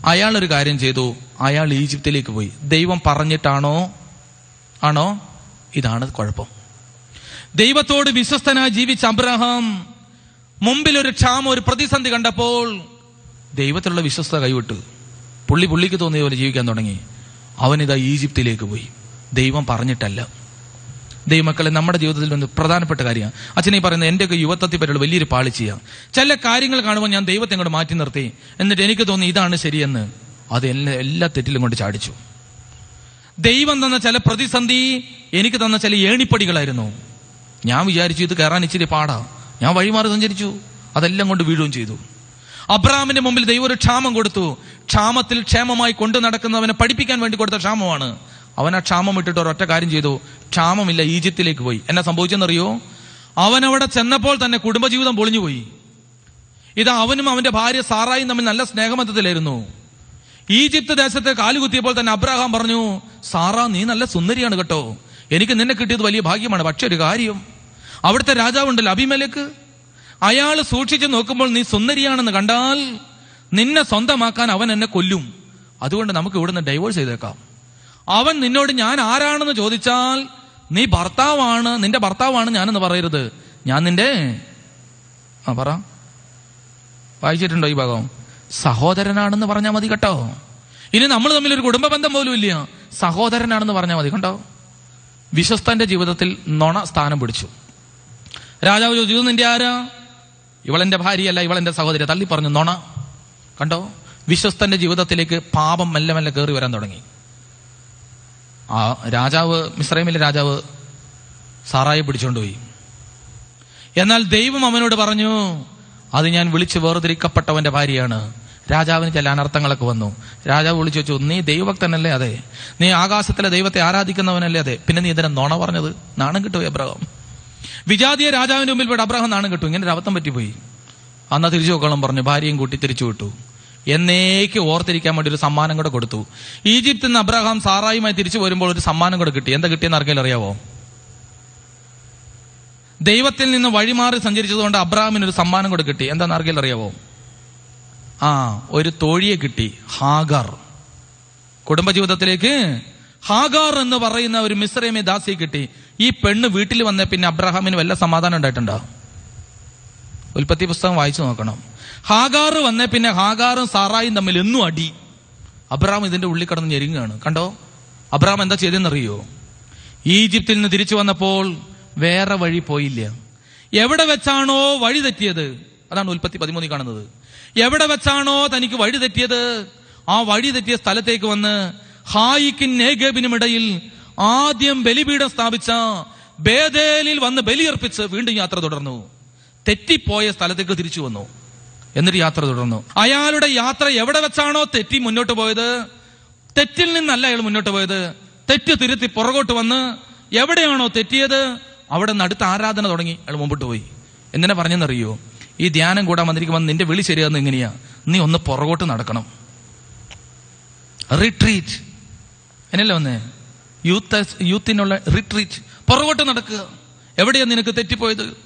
അയാൾ ഒരു കാര്യം ചെയ്തു അയാൾ ഈജിപ്തിലേക്ക് പോയി. ദൈവം പറഞ്ഞിട്ടാണോ? ആണോ? ഇതാണ് കുഴപ്പം. ദൈവത്തോട് വിശ്വസ്തനായി ജീവിച്ച അബ്രഹാം മുമ്പിൽ ഒരു ക്ഷാമം ഒരു പ്രതിസന്ധി കണ്ടപ്പോൾ ദൈവത്തിലുള്ള വിശ്വസ്ത കൈവിട്ടു. പുള്ളി പുള്ളിക്ക് തോന്നിയ പോലെ ജീവിക്കാൻ തുടങ്ങി. അവനിതാ ഈജിപ്തിലേക്ക് പോയി. ദൈവം പറഞ്ഞിട്ടല്ല. ദൈവമക്കളെ നമ്മുടെ ജീവിതത്തിൽ ഒന്ന് പ്രധാനപ്പെട്ട കാര്യമാണ്. അച്ഛനെ പറയുന്നത് എന്റെയൊക്കെ യുവത്വത്തെ പറ്റിയുള്ള വലിയൊരു പാളി പാളിച്ചയാണ് ചില കാര്യങ്ങൾ കാണുമ്പോൾ ഞാൻ ദൈവത്തെ അങ്ങോട്ട് മാറ്റി നിർത്തി. എന്നിട്ട് എനിക്ക് തോന്നി ഇതാണ് ശരിയെന്ന്. അത് എന്നെ എല്ലാ തെറ്റിലും കൊണ്ട് ചാടിച്ചു. ദൈവം തന്ന ചില പ്രതിസന്ധി എനിക്ക് തന്ന ചില ഏണിപ്പടികളായിരുന്നു. ഞാൻ വിചാരിച്ചു ഇത് കയറാൻ ഇച്ചിരി പാടാ. ഞാൻ വഴിമാറി സഞ്ചരിച്ചു. അതെല്ലാം കൊണ്ട് വീഴുകയും ചെയ്തു. അബ്രാമിന്റെ മുമ്പിൽ ദൈവം ഒരു ക്ഷാമം കൊടുത്തു. ക്ഷാമത്തിൽ ക്ഷേമമായി കൊണ്ടു നടക്കുന്നവനെ പഠിപ്പിക്കാൻ വേണ്ടി കൊടുത്ത ക്ഷാമമാണ്. അവൻ ആ ക്ഷാമം ഇട്ടിട്ട് ഒരൊറ്റ കാര്യം ചെയ്തു. ക്ഷാമമില്ല ഈജിപ്തിലേക്ക് പോയി. എന്നാ സംഭവിച്ചെന്നറിയോ? അവൻ അവിടെ ചെന്നപ്പോൾ തന്നെ കുടുംബജീവിതം പൊളിഞ്ഞുപോയി. ഇത് അവനും അവന്റെ ഭാര്യ സാറായും തമ്മിൽ നല്ല സ്നേഹബന്ധത്തിലായിരുന്നു. ഈജിപ്ത് ദേശത്തെ കാലുകുത്തിയപ്പോൾ തന്നെ അബ്രഹാം പറഞ്ഞു സാറ നീ നല്ല സുന്ദരിയാണ് കേട്ടോ. എനിക്ക് നിന്നെ കിട്ടിയത് വലിയ ഭാഗ്യമാണ്. പക്ഷെ ഒരു കാര്യം. അവിടുത്തെ രാജാവുണ്ടല്ലോ അഭിമലക്ക് അയാൾ സൂക്ഷിച്ചു നോക്കുമ്പോൾ നീ സുന്ദരിയാണെന്ന് കണ്ടാൽ നിന്നെ സ്വന്തമാക്കാൻ അവൻ എന്നെ കൊല്ലും. അതുകൊണ്ട് നമുക്ക് ഇവിടുന്ന് ഡൈവോഴ്സ് ചെയ്തേക്കാം. അവൻ നിന്നോട് ഞാൻ ആരാണെന്ന് ചോദിച്ചാൽ നീ ഭർത്താവാണ് നിന്റെ ഭർത്താവാണ് ഞാനെന്ന് പറയരുത്. ഞാൻ നിന്റെ ആ പറ. വായിച്ചിട്ടുണ്ടോ ഈ ഭാഗം? സഹോദരനാണെന്ന് പറഞ്ഞാൽ മതി കേട്ടോ. ഇനി നമ്മൾ തമ്മിൽ ഒരു കുടുംബ ബന്ധം പോലും ഇല്ല. സഹോദരനാണെന്ന് പറഞ്ഞാൽ മതി കണ്ടോ? വിശ്വസ്തന്റെ ജീവിതത്തിൽ നുണ സ്ഥാനം പിടിച്ചു. രാജാവ് ചോദിച്ചു "ഇത് നിന്റെ ആരാ? ഇവളെന്റെ ഭാര്യയല്ല ഇവളെന്റെ സഹോദരി. തള്ളി പറഞ്ഞു നുണ. കണ്ടോ? വിശ്വസ്തന്റെ ജീവിതത്തിലേക്ക് പാപം മെല്ലെ മെല്ലെ കയറി വരാൻ തുടങ്ങി. ആ രാജാവ് മിസ്രൈമിലെ രാജാവ് സാറായി പിടിച്ചുകൊണ്ടുപോയി. എന്നാൽ ദൈവം അവനോട് പറഞ്ഞു അത് ഞാൻ വിളിച്ചു വേർതിരിക്കപ്പെട്ടവന്റെ ഭാര്യയാണ്. രാജാവിന് ചില അനർത്ഥങ്ങളൊക്കെ വന്നു. രാജാവ് വിളിച്ചു വെച്ചു നീ ദൈവഭക്തനല്ലേ? അതെ. നീ ആകാശത്തിലെ ദൈവത്തെ ആരാധിക്കുന്നവനല്ലേ? അതെ. പിന്നെ നീ ഇതിനെ നോണ പറഞ്ഞത്? നാണം കിട്ടും അബ്രഹാം വിജാതിയ രാജാവിന്റെ മുമ്പിൽ പോയിട്ട് അബ്രഹാം നാണം കിട്ടും. ഇങ്ങനെ ഒരു അബദ്ധം പറ്റിപ്പോയി. അന്ന് തിരിച്ചു നോക്കണം പറഞ്ഞു ഭാര്യയും കൂട്ടി തിരിച്ചു വിട്ടു. എന്നേക്ക് ഓർത്തിരിക്കാൻ വേണ്ടി ഒരു സമ്മാനം കൂടെ കൊടുത്തു. ഈജിപ്തിൽ നിന്ന് അബ്രഹാം സാറായുമായി തിരിച്ചു വരുമ്പോൾ ഒരു സമ്മാനം കൂടെ കിട്ടി. എന്താ കിട്ടിയെന്ന് ആർക്കെങ്കിലും അറിയാവോ? ദൈവത്തിൽ നിന്ന് വഴിമാറി സഞ്ചരിച്ചതുകൊണ്ട് അബ്രഹാമിന് ഒരു സമ്മാനം കൂടെ കിട്ടി. എന്താന്ന് ആർക്കെങ്കിലും അറിയാവോ? ആ ഒരു തോഴിയെ കിട്ടി. ഹാഗർ. കുടുംബജീവിതത്തിലേക്ക് ഹാഗർ എന്ന് പറയുന്ന ഒരു മിശ്രമി ദാസിയെ കിട്ടി. ഈ പെണ്ണ് വീട്ടിൽ വന്ന പിന്നെ അബ്രഹാമിന് വല്ല സമാധാനം ഉണ്ടായിട്ടുണ്ടോ? ഉൽപ്പത്തി പുസ്തകം വായിച്ചു നോക്കണം. ഹാഗാർ വന്ന പിന്നെ ഹാഗാറും സാറായും തമ്മിൽ എന്നും അടി. അബ്രഹാം ഇതിന്റെ ഉള്ളിൽ കടന്ന് ഞെരുങ്ങാണ് കണ്ടോ? അബ്രഹാം എന്താ ചെയ്തെന്നറിയോ ഈജിപ്തിൽ നിന്ന് തിരിച്ചു വന്നപ്പോൾ വേറെ വഴി പോയില്ല. എവിടെ വെച്ചാണോ വഴി തെറ്റിയത്? അതാണ് ഉൽപ്പത്തി പതിമൂന്നിൽ കാണുന്നത്. എവിടെ വെച്ചാണോ തനിക്ക് വഴി തെറ്റിയത്? ആ വഴി തെറ്റിയ സ്ഥലത്തേക്ക് വന്ന് ഹായിക്കും നേഗേബിനും ഇടയിൽ ആദ്യം ബലിപീഠം സ്ഥാപിച്ച ബേദേലിൽ വന്ന് ബലിയർപ്പിച്ച് വീണ്ടും യാത്ര തുടർന്നു. തെറ്റിപ്പോയ സ്ഥലത്തേക്ക് തിരിച്ചു വന്നു. എന്നിട്ട് യാത്ര തുടർന്നു. അയാളുടെ യാത്ര എവിടെ വെച്ചാണോ തെറ്റി മുന്നോട്ട് പോയത്? തെറ്റിൽ നിന്നല്ല അയാൾ മുന്നോട്ട് പോയത്. തെറ്റ് തിരുത്തി പുറകോട്ട് വന്ന് എവിടെയാണോ തെറ്റിയത്? അവിടെ നിന്ന് അടുത്ത ആരാധന തുടങ്ങി. അയാൾ മുമ്പോട്ട് പോയി. എന്തിനാ പറഞ്ഞെന്നറിയോ? ഈ ധ്യാനം കൂടാൻ വന്നിരിക്കുമ്പോൾ നിന്റെ വിളി ശരിയാന്ന് എങ്ങനെയാ? നീ ഒന്ന് പുറകോട്ട് നടക്കണം. റിട്രീറ്റ് എന്നല്ലേ വന്നേ? യൂത്ത് യൂത്തിനുള്ള റിട്രീറ്റ് പുറകോട്ട് നടക്കുക. എവിടെയാണ് നിനക്ക് തെറ്റിപ്പോയത്?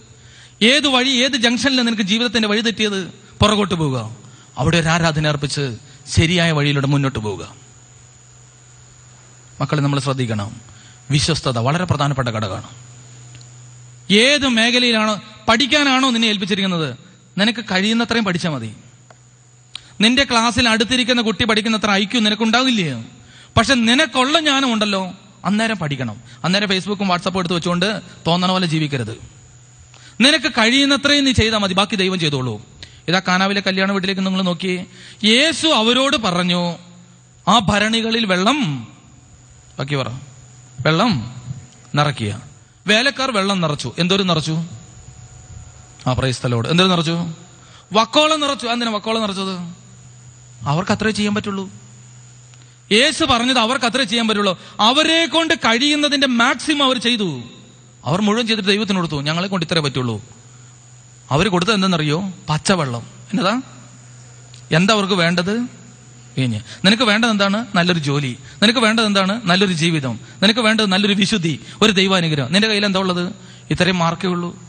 ഏത് വഴി ഏത് ജംഗ്ഷനിലാണ് നിനക്ക് ജീവിതത്തിന്റെ വഴി തെറ്റിയത്? പുറകോട്ട് പോവുക. അവിടെ ഒരു ആരാധന അർപ്പിച്ച് ശരിയായ വഴിയിലൂടെ മുന്നോട്ട് പോവുക. മക്കളെ നമ്മൾ ശ്രദ്ധിക്കണം. വിശ്വസ്തത വളരെ പ്രധാനപ്പെട്ട ഘടകമാണ്. ഏത് മേഖലയിലാണോ പഠിക്കാനാണോ നിന്നെ ഏൽപ്പിച്ചിരിക്കുന്നത്? നിനക്ക് കഴിയുന്നത്രയും പഠിച്ചാൽ മതി. നിന്റെ ക്ലാസ്സിൽ അടുത്തിരിക്കുന്ന കുട്ടി പഠിക്കുന്നത്ര ഐക്യം നിനക്കുണ്ടാവില്ലേ? പക്ഷെ നിനക്കുള്ള ജ്ഞാനം ഉണ്ടല്ലോ. അന്നേരം പഠിക്കണം. അന്നേരം ഫേസ്ബുക്കും വാട്സപ്പും എടുത്ത് വെച്ചുകൊണ്ട് തോന്നണ പോലെ ജീവിക്കരുത്. നിനക്ക് കഴിയുന്നത്രയും നീ ചെയ്താൽ മതി. ബാക്കി ദൈവം ചെയ്തോളൂ. ഇതാ കാനാവിലെ കല്യാണ വീട്ടിലേക്ക് നിങ്ങൾ നോക്കിയേ. യേശു അവരോട് പറഞ്ഞു ആ ഭരണികളിൽ വെള്ളം ബാക്കി പറ. വെള്ളം നിറയ്ക്കുക. വേലക്കാർ വെള്ളം നിറച്ചു. എന്തോരം നിറച്ചു? ആ പ്രൈസ്തലോട് എന്തോരം നിറച്ചു? വക്കോളം നിറച്ചു. എന്തിനാ വക്കോളം നിറച്ചത്? അവർക്ക് അത്രേ ചെയ്യാൻ പറ്റുള്ളൂ. യേശു പറഞ്ഞത് അവർക്ക് അത്രേ ചെയ്യാൻ പറ്റുള്ളൂ. അവരെ കൊണ്ട് കഴിയുന്നതിന്റെ മാക്സിമം അവർ ചെയ്തു. അവർ മുഴുവൻ ചെയ്തിട്ട് ദൈവത്തിന് കൊടുത്തു. ഞങ്ങളെ കൊണ്ട് ഇത്രേ പറ്റുള്ളൂ. അവർ കൊടുത്തത് എന്തെന്നറിയോ? പച്ചവെള്ളം. എന്നതാ? എന്താ അവർക്ക് വേണ്ടത്? വീഞ്ഞ് നിനക്ക് വേണ്ടത് എന്താണ്? നല്ലൊരു ജോലി. നിനക്ക് വേണ്ടത് എന്താണ്? നല്ലൊരു ജീവിതം. നിനക്ക് വേണ്ടത് നല്ലൊരു വിശുദ്ധി. ഒരു ദൈവാനുഗ്രഹം. നിന്റെ കയ്യിൽ എന്താ ഉള്ളത്? ഇത്രയും മാർക്കേ ഉള്ളൂ.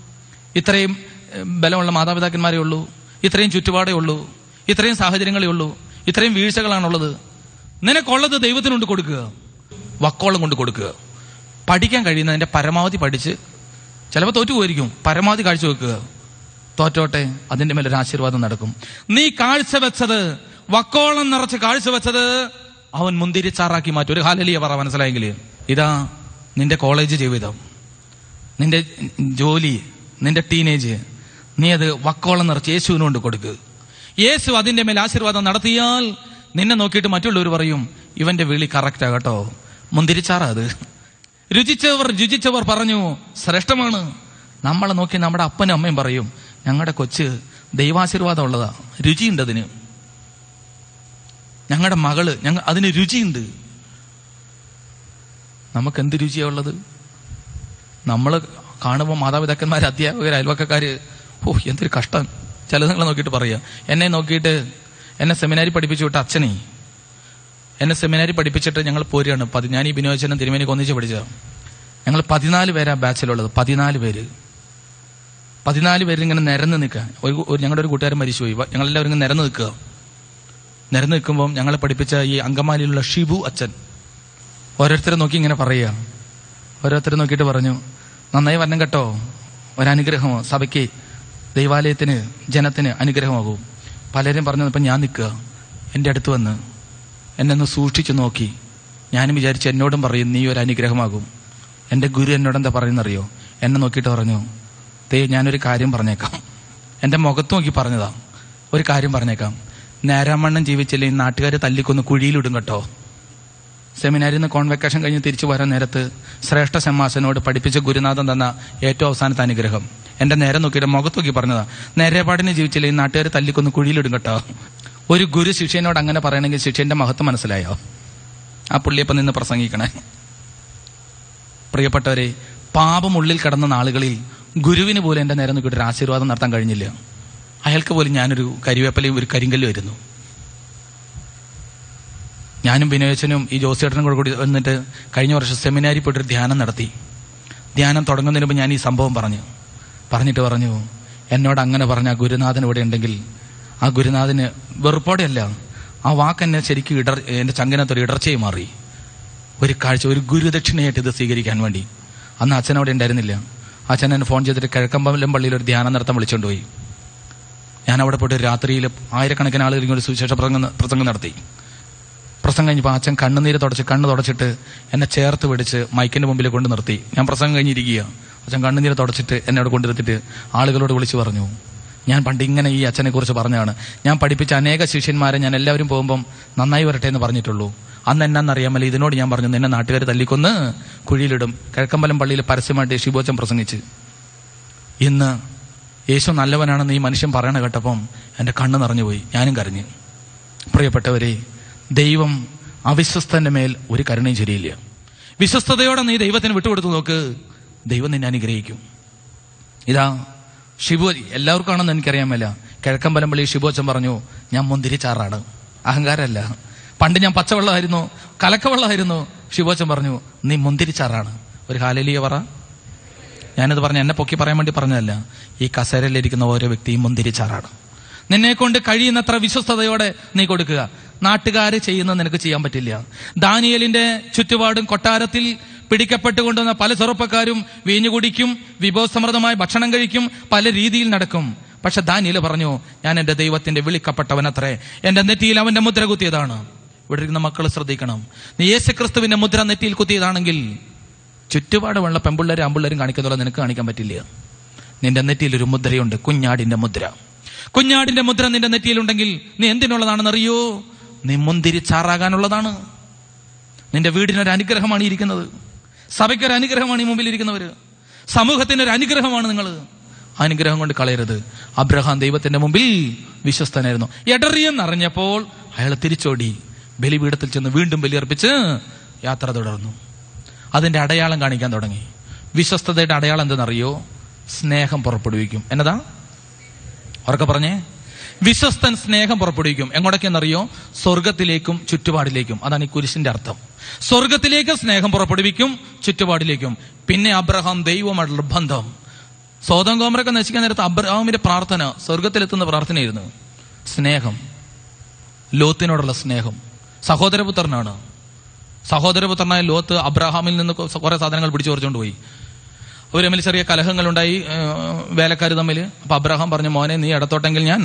ഇത്രയും ബലമുള്ള മാതാപിതാക്കന്മാരേ ഉള്ളൂ. ഇത്രയും ചുറ്റുപാടേ ഉള്ളൂ. ഇത്രയും സാഹചര്യങ്ങളേ ഉള്ളൂ. ഇത്രയും വീഴ്ചകളാണുള്ളത്. നിനക്കുള്ളത് ദൈവത്തിനുണ്ട് കൊടുക്കുക. വക്കോളം കൊണ്ട് കൊടുക്കുക. പഠിക്കാൻ കഴിയുന്നതിന്റെ പരമാവധി പഠിച്ച് ചിലപ്പോൾ തോറ്റു പോയിരിക്കും പരമാവധി കാഴ്ച വെക്കുക തോറ്റോട്ടെ അതിന്റെ ഒരു ആശീർവാദം നടക്കും. നീ കാഴ്ച വെച്ചത് വക്കോളം നിറച്ച് കാഴ്ച വെച്ചത് അവൻ മുന്തിരിച്ചാറാക്കി മാറ്റും. ഒരു ഹാലലിയ പറ മനസ്സിലായെങ്കിൽ ഇതാ നിന്റെ കോളേജ് ജീവിതം. നിന്റെ ജോലി നിന്റെ ടീനേജ്. നീ അത് വക്കോളം നിറച്ച് യേശുവിനോണ്ട് കൊടുക്കുക യേശു അതിന്റെ മേൽ ആശീർവാദം നടത്തിയാൽ നിന്നെ നോക്കിയിട്ട് മറ്റുള്ളവർ പറയും ഇവന്റെ വിളി കറക്റ്റാ കേട്ടോ. മുന്തിരിച്ചാറാ അത്. രുചിച്ചവർ രുചിച്ചവർ പറഞ്ഞു ശ്രേഷ്ഠമാണ്. നമ്മളെ നോക്കി നമ്മുടെ അപ്പനും അമ്മയും പറയും ഞങ്ങളുടെ കൊച്ച് ദൈവാശീർവാദം ഉള്ളതാ. രുചിയുണ്ട് അതിന്. ഞങ്ങളുടെ മകൾ ഞങ്ങ അതിന് രുചിയുണ്ട്. നമുക്ക് എന്ത് രുചിയാ ഉള്ളത്? നമ്മൾ കാണുമ്പോൾ മാതാപിതാക്കന്മാർ അധ്യാപകർ അയൽവക്കാർ ഓ എന്തൊരു കഷ്ടം. ചിലതുങ്ങളെ നോക്കിയിട്ട് പറയുക എന്നെ നോക്കിയിട്ട് എന്നെ സെമിനാരി പഠിപ്പിച്ചു വിട്ട അച്ഛനെ. എന്നെ സെമിനാരി പഠിപ്പിച്ചിട്ട് ഞങ്ങൾ പോരുകയാണ്. പതി ഞാൻ ഈ ബിനോചനം തിരുമേനിക്ക് ഒന്നിച്ച് പഠിച്ചതാണ് ഞങ്ങൾ പതിനാല് പേരാ ബാച്ചിലുള്ളത്. പതിനാല് പേര്. പതിനാല് പേരിൽ ഇങ്ങനെ നിരന്ന് നിൽക്കുക. ഒരു ഞങ്ങളുടെ ഒരു കൂട്ടുകാരൻ മരിച്ചുപോയി. ഞങ്ങളെല്ലാവരും ഇങ്ങനെ നിരന്ന് നിൽക്കുക. നിരന്ന് നിൽക്കുമ്പോൾ ഞങ്ങളെ പഠിപ്പിച്ച ഈ അങ്കമാലിയിലുള്ള ഷിബു അച്ഛൻ ഓരോരുത്തരെ നോക്കി ഇങ്ങനെ പറയുക. ഓരോരുത്തരെ നോക്കിയിട്ട് പറഞ്ഞു നന്നായി വരണം കേട്ടോ. ഒരനുഗ്രഹമോ? സഭയ്ക്ക് ദൈവാലയത്തിന് ജനത്തിന് അനുഗ്രഹമാകും. പലരും പറഞ്ഞു ഇപ്പം ഞാൻ നിൽക്കുക. എന്റെ അടുത്ത് വന്ന് എന്നെ ഒന്ന് സൂക്ഷിച്ചു നോക്കി. ഞാനും വിചാരിച്ചു എന്നോടും പറയും നീ ഒരു അനുഗ്രഹമാകും. എന്റെ ഗുരു എന്നോട് എന്താ പറയുന്നറിയോ? എന്നെ നോക്കിയിട്ട് പറഞ്ഞു തേ ഞാനൊരു കാര്യം പറഞ്ഞേക്കാം. എന്റെ മുഖത്ത് നോക്കി പറഞ്ഞതാ. ഒരു കാര്യം പറഞ്ഞേക്കാം. നേരാമണ്ണം ജീവിച്ചില്ലേ ഈ നാട്ടുകാർ തല്ലിക്കൊന്ന് കുഴിയിലിടും കേട്ടോ. സെമിനാരിൽ നിന്ന് കോൺവെക്കേഷൻ കഴിഞ്ഞ് തിരിച്ചു വരാൻ നേരത്ത് ശ്രേഷ്ഠ സെമ്മാസനോട് പഠിപ്പിച്ച ഗുരുനാഥൻ തന്ന ഏറ്റവും അവസാനത്തെ അനുഗ്രഹം. എന്റെ നേരെ നോക്കിയിട്ട് മുഖത്ത് നോക്കി പറഞ്ഞതാ. നേരെപാടിന് ജീവിച്ചില്ലേ ഈ നാട്ടുകാർ തല്ലിക്കൊന്ന് കുഴിയിലിടും കേട്ടോ. ഒരു ഗുരു ശിഷ്യനോട് അങ്ങനെ പറയണമെങ്കിൽ ശിഷ്യന്റെ മഹത്വം മനസ്സിലായോ? ആ പുള്ളിയപ്പം നിന്ന് പ്രസംഗിക്കണേ. പ്രിയപ്പെട്ടവരെ പാപമുള്ളിൽ കിടന്ന നാളുകളിൽ ഗുരുവിന് പോലും എന്റെ നേരെ നോക്കിയിട്ട് ഒരു ആശീർവാദം നടത്താൻ കഴിഞ്ഞില്ല. അയാൾക്ക് പോലും ഞാനൊരു കരിവേപ്പലയും ഒരു കരിങ്കല്ലും ആയിരുന്നു. ഞാനും ബിനോയച്ചനും ഈ ജോസിയേട്ടനും കൂടെ കൂടി വന്നിട്ട് കഴിഞ്ഞ വർഷം സെമിനാരി പോയിട്ടൊരു ധ്യാനം നടത്തി. ധ്യാനം തുടങ്ങുന്നതിന് മുമ്പ് ഞാൻ ഈ സംഭവം പറഞ്ഞു. പറഞ്ഞിട്ട് പറഞ്ഞു എന്നോട് അങ്ങനെ പറഞ്ഞ ആ ഗുരുനാഥൻ ഇവിടെ ഉണ്ടെങ്കിൽ ആ ഗുരുനാഥന് വെറുപ്പോടെയല്ല ആ വാക്ക് എന്നെ ശരിക്കും ഇടർ എന്റെ ചങ്കനത്തൊരു ഇടർച്ചയായി മാറി. ഒരു കാഴ്ച ഒരു ഗുരുദക്ഷിണയായിട്ട് ഇത് സ്വീകരിക്കാൻ വേണ്ടി. അന്ന് അച്ഛൻ അവിടെ ഉണ്ടായിരുന്നില്ല. അച്ഛൻ എന്നെ ഫോൺ ചെയ്തിട്ട് കിഴക്കമ്പലം പള്ളിയിൽ ഒരു ധ്യാനം നടത്താൻ വിളിച്ചുകൊണ്ട് പോയി. ഞാൻ അവിടെ പോയിട്ട് രാത്രിയിൽ ആയിരക്കണക്കിന് ആളുകൾ ഒരു സുവിശേഷ പ്രസംഗം പ്രസംഗം നടത്തി. പ്രസംഗം കഴിഞ്ഞപ്പോൾ അച്ഛൻ കണ്ണുനീര് തുടച്ച് കണ്ണ് തുടച്ചിട്ട് എന്നെ ചേർത്ത് പിടിച്ച് മൈക്കിന്റെ മുമ്പിൽ കൊണ്ട് നിർത്തി. ഞാൻ പ്രസംഗം കഴിഞ്ഞിരിക്കുക അച്ഛൻ കണ്ണുനീര് തുടച്ചിട്ട് എന്നെ അവിടെ കൊണ്ടുവരുത്തിട്ട് ആളുകളോട് വിളിച്ചു പറഞ്ഞു. ഞാൻ പണ്ട് ഇങ്ങനെ ഈ അച്ഛനെ കുറിച്ച് പറഞ്ഞാണ് ഞാൻ പഠിപ്പിച്ച അനേക ശിഷ്യന്മാരെ ഞാൻ എല്ലാവരും പോകുമ്പം നന്നായി വരട്ടെ എന്ന് പറഞ്ഞിട്ടുള്ളൂ. അന്ന് എന്നാന്നറിയാമല്ലോ ഇതിനോട് ഞാൻ പറഞ്ഞു എന്നെ നാട്ടുകാർ തല്ലിക്കൊന്ന് കുഴിയിലിടും. കിഴക്കമ്പലം പള്ളിയിൽ പരസ്യമായിട്ട് യേശുബോച്ചൻ പ്രസംഗിച്ച്. ഇന്ന് യേശു നല്ലവനാണെന്ന് ഈ മനുഷ്യൻ പറയണ കേട്ടപ്പം എന്റെ കണ്ണ് നിറഞ്ഞുപോയി ഞാനും കരഞ്ഞു. പ്രിയപ്പെട്ടവരെ ദൈവം അവിശ്വസ്തന്റെ മേൽ ഒരു കരുണയും ശരിയില്ല. വിശ്വസ്തയോടെ നീ ദൈവത്തിന് വിട്ടുകൊടുത്തു നോക്ക് ദൈവം നിന്നെ അനുഗ്രഹിക്കും. ഇതാ ഷിബു എല്ലാവർക്കും ആണെന്ന് എനിക്കറിയാൻ മേല. കിഴക്കമ്പലമ്പള്ളി ഷിബു അച്ഛൻ പറഞ്ഞു ഞാൻ മുന്തിരിച്ചാറാണ്. അഹങ്കാരമല്ല. പണ്ട് ഞാൻ പച്ചവെള്ളമായിരുന്നു കലക്കവെള്ളമായിരുന്നു. ശിവോച്ചൻ പറഞ്ഞു നീ മുന്തിരിച്ചാറാണ്. ഒരു ഹാലലിയ പറ. ഞാനത് പറഞ്ഞ എന്നെ പൊക്കി പറയാൻ വേണ്ടി പറഞ്ഞതല്ല. ഈ കസേരയിലിരിക്കുന്ന ഓരോ വ്യക്തിയും മുന്തിരിച്ചാറാണ്. നിന്നെ കൊണ്ട് കഴിയുന്നത്ര വിശ്വസ്തയോടെ നീ കൊടുക്കുക. നാട്ടുകാര് ചെയ്യുന്ന നിനക്ക് ചെയ്യാൻ പറ്റില്ല. ദാനിയലിന്റെ ചുറ്റുപാടും കൊട്ടാരത്തിൽ പിടിക്കപ്പെട്ടുകൊണ്ടുവന്ന പല ചെറുപ്പക്കാരും വീഞ്ഞു കുടിക്കും വിഭവസമൃദ്ധമായ ഭക്ഷണം കഴിക്കും പല രീതിയിൽ നടക്കും. പക്ഷെ ദാനിയൽ പറഞ്ഞു ഞാൻ എന്റെ ദൈവത്തിന്റെ വിളിക്കപ്പെട്ടവനത്രേ. എന്റെ നെറ്റിയിൽ അവന്റെ മുദ്ര കുത്തിയതാണ്. ഇവിടെ ഇരിക്കുന്ന മക്കൾ ശ്രദ്ധിക്കണം. നീ യേശു ക്രിസ്തുവിന്റെ മുദ്ര നെറ്റിയിൽ കുത്തിയതാണെങ്കിൽ ചുറ്റുപാടുമുള്ള പെമ്പിള്ളേരും ആമ്പിള്ളേരും കാണിക്കുന്നതോടെ നിനക്ക് കാണിക്കാൻ പറ്റില്ല. നിന്റെ നെറ്റിയിൽ ഒരു മുദ്രയുണ്ട്. കുഞ്ഞാടിന്റെ മുദ്ര. കുഞ്ഞാടിന്റെ മുദ്ര നിന്റെ നെറ്റിയിലുണ്ടെങ്കിൽ നീ എന്തിനുള്ളതാണെന്ന് അറിയോ നീ മുന്തിരി ചാറാകാനുള്ളതാണ്. നിന്റെ വീടിനൊരു അനുഗ്രഹമാണ് ഇരിക്കുന്നത്. സഭയ്ക്കൊരു അനുഗ്രഹമാണ് ഈ മുമ്പിൽ ഇരിക്കുന്നവര്. സമൂഹത്തിനൊരു അനുഗ്രഹമാണ് നിങ്ങൾ അനുഗ്രഹം കൊണ്ട് കളയരുത്. അബ്രഹാം ദൈവത്തിന്റെ മുമ്പിൽ വിശ്വസ്തനായിരുന്നു. എടറിയെന്നറിഞ്ഞപ്പോൾ അയാൾ തിരിച്ചോടി. ബലിപീഠത്തിൽ ചെന്ന് വീണ്ടും ബലിയർപ്പിച്ച് യാത്ര തുടർന്നു. അതിന്റെ അടയാളം കാണിക്കാൻ തുടങ്ങി. വിശ്വസ്തതയുടെ അടയാളം എന്തെന്നറിയോ? സ്നേഹം പുറപ്പെടുവിക്കും. എന്നതാ? ഉറക്കെ പറഞ്ഞേ. വിശ്വസ്തൻ സ്നേഹം പുറപ്പെടുവിക്കും. എങ്ങോട്ടൊക്കെയെന്നറിയോ സ്വർഗത്തിലേക്കും ചുറ്റുപാടിലേക്കും. അതാണ് ഈ കുരിശിന്റെ അർത്ഥം. സ്വർഗത്തിലേക്ക് സ്നേഹം പുറപ്പെടുവിക്കും ചുറ്റുപാടിലേക്കും. പിന്നെ അബ്രഹാം ദൈവമായിട്ടുള്ള ബന്ധം. സ്വതം കോമരൊക്കെ നശിക്കാൻ നേരത്ത് അബ്രഹാമിന്റെ പ്രാർത്ഥന സ്വർഗത്തിലെത്തുന്ന പ്രാർത്ഥനയായിരുന്നു. സ്നേഹം. ലോത്തിനോടുള്ള സ്നേഹം. സഹോദരപുത്രനാണ്. സഹോദരപുത്രനായ ലോത്ത് അബ്രഹാമിൽ നിന്ന് കുറെ സാധനങ്ങൾ പിടിച്ചു പറിച്ചുകൊണ്ട് പോയി. അവർ തമ്മിൽ ചെറിയ കലഹങ്ങളുണ്ടായി വേലക്കാർ തമ്മിൽ. അപ്പൊ അബ്രഹാം പറഞ്ഞു മോനെ നീ ഇടത്തോട്ടെങ്കിൽ ഞാൻ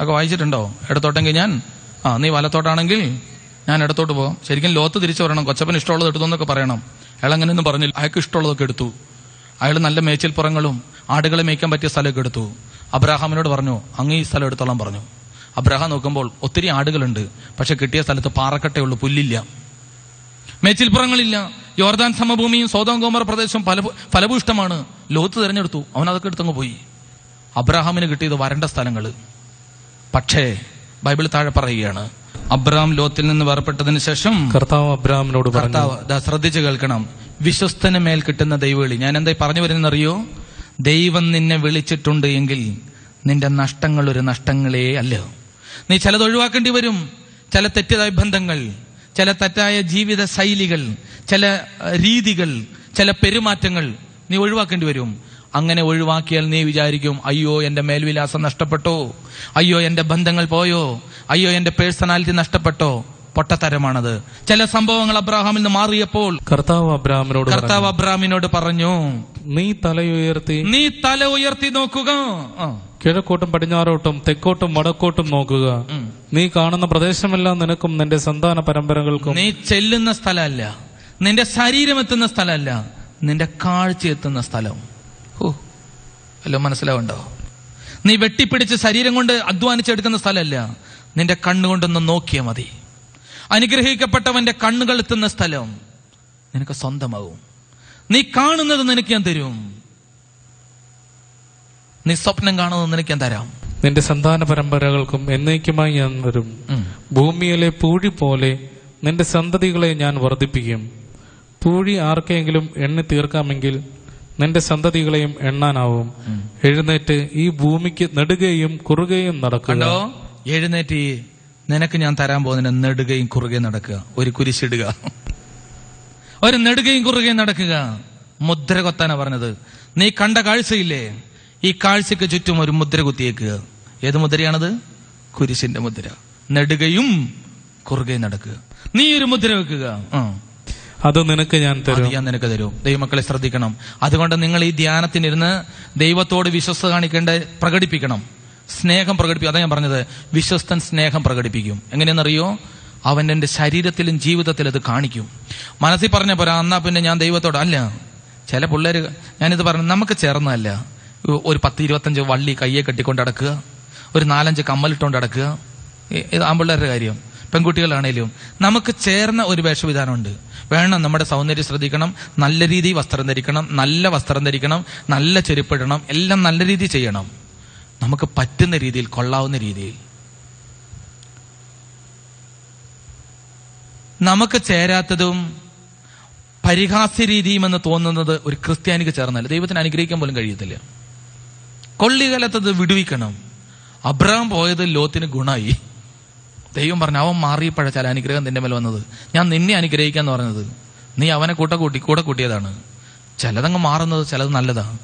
ഒക്കെ വായിച്ചിട്ടുണ്ടോ? ഇടത്തോട്ടെങ്കിൽ ഞാൻ ആ നീ വലത്തോട്ടാണെങ്കിൽ ഞാൻ ഇടത്തോട്ട് പോകാം. ശരിക്കും ലോത്ത് തിരിച്ചു വരണം. കൊച്ചപ്പൻ ഇഷ്ടമുള്ളത് എടുത്തു എന്നൊക്കെ പറയണം. അയാൾ അങ്ങനെയൊന്നും പറഞ്ഞില്ല. അയാൾക്ക് ഇഷ്ടമുള്ളതൊക്കെ എടുത്തു. അയാൾ നല്ല മേച്ചിൽപ്പുറങ്ങളും ആടുകളെ മേയ്ക്കാൻ പറ്റിയ സ്ഥലമൊക്കെ എടുത്തു. അബ്രാഹാമിനോട് പറഞ്ഞു അങ്ങ് ഈ സ്ഥലം എടുത്തോളാം പറഞ്ഞു. അബ്രഹാം നോക്കുമ്പോൾ ഒത്തിരി ആടുകളുണ്ട്. പക്ഷെ കിട്ടിയ സ്ഥലത്ത് പാറക്കട്ടയുള്ളൂ പുല്ലില്ല. മേച്ചിൽപ്പുറങ്ങളില്ല യോർദാൻ സമഭൂമിയും സോതോം കോമർ പ്രദേശവും ഫല ഫലഭൂഷ്ടമാണ് ലോത്ത് തിരഞ്ഞെടുത്തു. അവൻ അതൊക്കെ എടുത്തങ്ങ് പോയി. അബ്രഹാമിന് കിട്ടിയത് വരണ്ട സ്ഥലങ്ങൾ പക്ഷേ ബൈബിൾ താഴെ പറയുകയാണ് അബ്രഹാം ലോത്തിൽ നിന്ന് വേർപെട്ടതിന് ശേഷം കർത്താവ് അബ്രഹാമിനോട് കർത്താവ് ശ്രദ്ധിച്ച് കേൾക്കണം. വിശ്വസ്തന് മേൽ കിട്ടുന്ന ദൈവവിളി. ഞാൻ എന്തായി പറഞ്ഞു വരുന്നറിയോ ദൈവം നിന്നെ വിളിച്ചിട്ടുണ്ട് എങ്കിൽ നിന്റെ നഷ്ടങ്ങൾ ഒരു നഷ്ടങ്ങളേ അല്ല. നീ ചിലത് ഒഴിവാക്കേണ്ടി വരും. ചില തെറ്റായ ബന്ധങ്ങൾ ചില തെറ്റായ ജീവിത ശൈലികൾ ചില രീതികൾ ചില പെരുമാറ്റങ്ങൾ നീ ഒഴിവാക്കേണ്ടി വരും. അങ്ങനെ ഒഴിവാക്കിയാൽ നീ വിചാരിക്കും അയ്യോ എന്റെ മേൽവിലാസം നഷ്ടപ്പെട്ടോ? അയ്യോ എന്റെ ബന്ധങ്ങൾ പോയോ? അയ്യോ എന്റെ പേഴ്സണാലിറ്റി നഷ്ടപ്പെട്ടോ? പൊട്ടത്തരമാണത്. ചില സംഭവങ്ങൾ അബ്രാഹാമിൽ നിന്ന് മാറിയപ്പോൾ കർത്താവ് അബ്രാമിനോട് പറഞ്ഞു കർത്താവ് അബ്രാമിനോട് പറഞ്ഞു നീ തല ഉയർത്തി നീ തല ഉയർത്തി നോക്കുക. ആ, കിഴക്കോട്ടും പടിഞ്ഞാറോട്ടും തെക്കോട്ടും വടക്കോട്ടും നോക്കുക. നീ കാണുന്ന പ്രദേശമെല്ലാം നിനക്കും നിന്റെ സന്താന പരമ്പരകൾക്കും. നീ ചെല്ലുന്ന സ്ഥലമല്ല. നിന്റെ ശരീരം എത്തുന്ന സ്ഥലമല്ല. നിന്റെ കാഴ്ച എത്തുന്ന സ്ഥലം. ഓ അല്ലോ മനസ്സിലാവുണ്ടോ? നീ വെട്ടിപ്പിടിച്ച് ശരീരം കൊണ്ട് അധ്വാനിച്ചെടുക്കുന്ന സ്ഥലമല്ല. നിന്റെ കണ്ണുകൊണ്ടൊന്ന് നോക്കിയാൽ മതി. അനുഗ്രഹിക്കപ്പെട്ടവന്റെ കണ്ണുകൾ എത്തുന്ന സ്ഥലം നിനക്ക് സ്വന്തമാകും. നീ കാണുന്നത് നിനക്ക് ഞാൻ തരും. നീ സ്വപ്നം കാണുന്നത് നിനക്ക് ഞാൻ തരാം. നിന്റെ സന്താന പരമ്പരകൾക്കും എന്നേക്കുമായി ഞാൻ വരും. ഭൂമിയിലെ പൂഴി പോലെ നിന്റെ സന്തതികളെ ഞാൻ വർദ്ധിപ്പിക്കും. പൂഴി ആർക്കെങ്കിലും എണ്ണി തീർക്കാമെങ്കിൽ നിന്റെ സന്തതികളെയും എണ്ണാനാവും. എഴുന്നേറ്റ് ഈ ഭൂമിക്ക് നെടുകയും കുറുകയും നടക്കുക. എഴുന്നേറ്റ് നിനക്ക് ഞാൻ തരാൻ പോകുന്ന നെടുകയും കുറുകയും നടക്കുക. ഒരു കുരിശിടുക ഒരു നെടുകയും കുറുകയും നടക്കുക. മുദ്ര കൊത്താനാ പറഞ്ഞത്. നീ കണ്ട കാഴ്ചയില്ലേ? ഈ കാഴ്ചക്ക് ചുറ്റും ഒരു മുദ്ര കുത്തിയേക്കുക. ഏത് മുദ്രയാണത്? കുരിശിന്റെ മുദ്ര. നെടുകയും കുറുകയും നടക്കുക. നീ ഒരു മുദ്ര വെക്കുക. ആ. അത് നിനക്ക് ഞാൻ തരും. ഞാൻ നിനക്ക് തരും. ദൈവമക്കളെ ശ്രദ്ധിക്കണം. അതുകൊണ്ട് നിങ്ങൾ ഈ ധ്യാനത്തിനിരുന്ന് ദൈവത്തോട് വിശ്വസ്ത കാണിക്കേണ്ട പ്രകടിപ്പിക്കണം. സ്നേഹം പ്രകടിപ്പിക്കും. അതാ ഞാൻ പറഞ്ഞത്. വിശ്വസ്തൻ സ്നേഹം പ്രകടിപ്പിക്കും. എങ്ങനെയെന്നറിയോ? അവൻ എന്റെ ശരീരത്തിലും ജീവിതത്തിലും അത് കാണിക്കും. മനസ്സിൽ പറഞ്ഞ പോരാ എന്നാ പിന്നെ ഞാൻ ദൈവത്തോട് അല്ല. ചില പിള്ളേര് ഞാനിത് പറഞ്ഞു നമുക്ക് ചേർന്നതല്ല. ഒരു പത്ത് ഇരുപത്തഞ്ച് വള്ളി കയ്യെ കെട്ടിക്കൊണ്ട് അടക്കുക ഒരു നാലഞ്ച് കമ്മലിട്ടുകൊണ്ട് അടക്കുക ഇത് ആമ്പിള്ളേരുടെ കാര്യം. പെൺകുട്ടികളാണേലും. നമുക്ക് ചേർന്ന ഒരു വേഷവിധാനമുണ്ട്. വേണം നമ്മുടെ സൗന്ദര്യം ശ്രദ്ധിക്കണം നല്ല രീതിയിൽ വസ്ത്രം ധരിക്കണം നല്ല വസ്ത്രം ധരിക്കണം നല്ല ചെരുപ്പിടണം എല്ലാം നല്ല രീതിയിൽ ചെയ്യണം. നമുക്ക് പറ്റുന്ന രീതിയിൽ കൊള്ളാവുന്ന രീതിയിൽ. നമുക്ക് ചേരാത്തതും പരിഹാസ്യ രീതിയും എന്ന് തോന്നുന്നത് ഒരു ക്രിസ്ത്യാനിക്ക് ചേർന്നല്ല. ദൈവത്തിന് അനുഗ്രഹിക്കാൻ പോലും കഴിയത്തില്ല. കൊള്ളികലത്തത് വിടുവിക്കണം. അബ്രഹാം പോയത് ലോത്തിന് ഗുണായി. ദൈവം പറഞ്ഞു അവൻ മാറിയപ്പോഴച്ചാൽ അനുഗ്രഹം നിന്റെ മേൽ വന്നത്. ഞാൻ നിന്നെ അനുഗ്രഹിക്കാന്ന് പറഞ്ഞത്. നീ അവനെ കൂട്ട കൂട്ടി കൂടെ കൂട്ടിയതാണ്. ചിലതങ്ങ് മാറുന്നത് ചിലത് നല്ലതാണ്.